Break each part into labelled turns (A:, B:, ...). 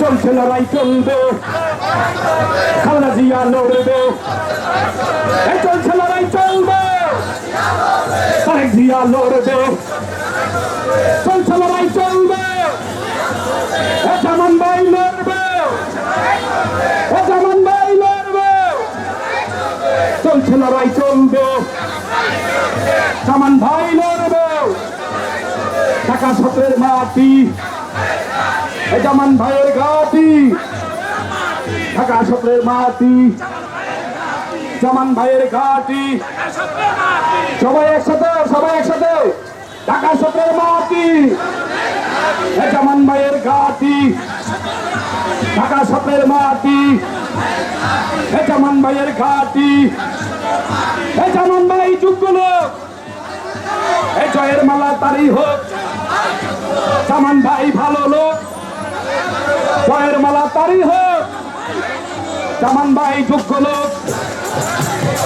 A: চলছে লড়াই চলবে খালেদা জিয়া লড়বে চলছে লড়াই চলবে তারেক জিয়া লড়বে চলছে লড়াই চলবে জামান ভাই লড়বে জামান ভাই লড়বে চলছে লড়াই চলবে জামান ভাই লড়বে ঢাকা সতের জামান ভাইয়ের ঘাটি। ঢাকা সতের মাটি। জামান ভাইয়ের ঘাটি। সবাই একসাথে সবাই একসাথে। ঢাকা সতের মাটি। জামান ভাইয়ের ঘাটি। ঢাকা সতের মাটি। জামান ভাইয়ের ঘাটি। জামান ভাই যোগ্য লোক। জয়ের মালা তারি হোক। জামান ভাই ভালো লোক। জয়ের মালা তারি হোক। জামান ভাই, যোগ্য লোক।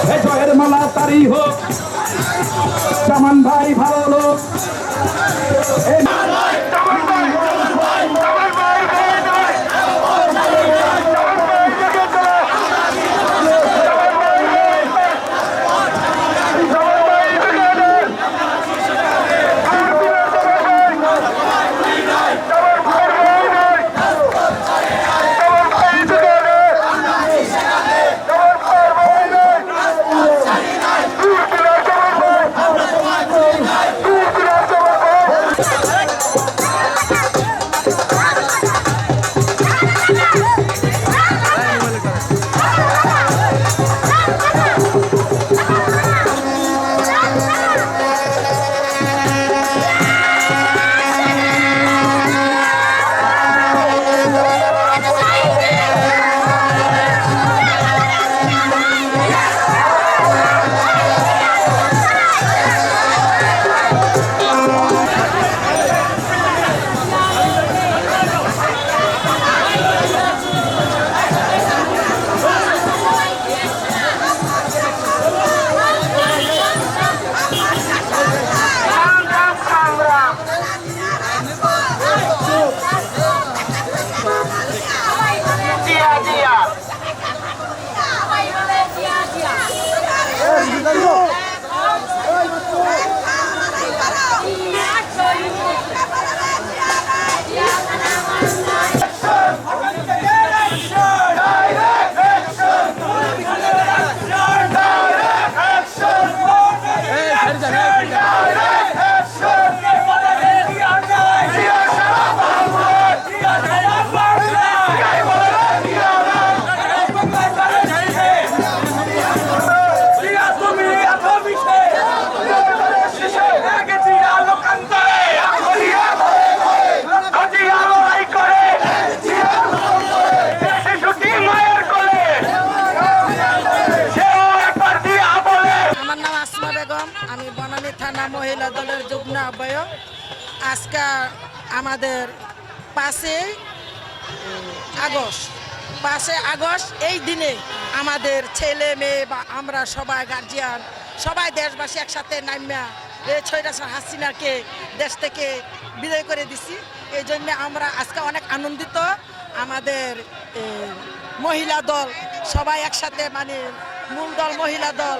A: হে জয়ের মালা তারি হোক। জামান ভাই, ভালো লোক।
B: আহ্বায়ক আজকে আমাদের পাশে আগস্ট। পাশে আগস্ট এই দিনে আমাদের ছেলে, মেয়ে বা আমরা সবাই গার্জিয়ান সবাই দেশবাসী একসাথে নামিয়া এই ছয়রাসা হাসিনাকে দেশ থেকে বিদায় করে দিছি। এই জন্য আমরা আজকে অনেক আনন্দিত। আমাদের মহিলা দল সবাই একসাথে মানে মূল দল মহিলা দল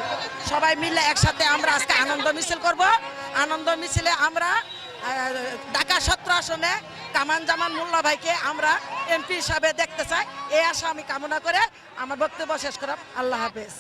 B: সবাই মিলে একসাথে আমরা আজকে আনন্দ মিছিল করব। আনন্দ মিছিলে আমরা ঢাকা সত্র আসনে কামান জামান মোল্লা ভাইকে আমরা এমপি হিসাবে দেখতে চাই। এ আশা আমি কামনা করে আমার বক্তব্য শেষ করলাম। আল্লাহ হাফেজ।